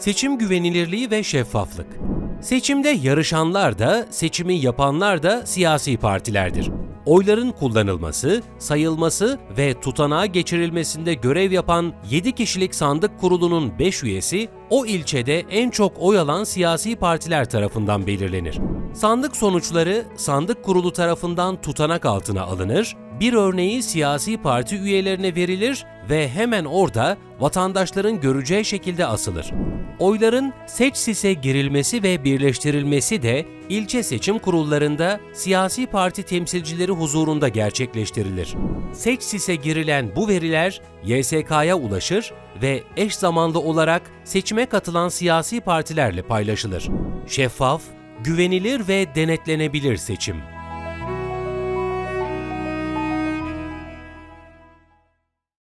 Seçim güvenilirliği ve şeffaflık. Seçimde yarışanlar da, seçimi yapanlar da siyasi partilerdir. Oyların kullanılması, sayılması ve tutanağa geçirilmesinde görev yapan 7 kişilik sandık kurulunun 5 üyesi, o ilçede en çok oy alan siyasi partiler tarafından belirlenir. Sandık sonuçları sandık kurulu tarafından tutanak altına alınır, bir örneği siyasi parti üyelerine verilir ve hemen orada vatandaşların göreceği şekilde asılır. Oyların seç sise girilmesi ve birleştirilmesi de ilçe seçim kurullarında siyasi parti temsilcileri huzurunda gerçekleştirilir. Seç sise girilen bu veriler YSK'ya ulaşır ve eş zamanlı olarak seçime katılan siyasi partilerle paylaşılır. Şeffaf, güvenilir ve denetlenebilir seçim.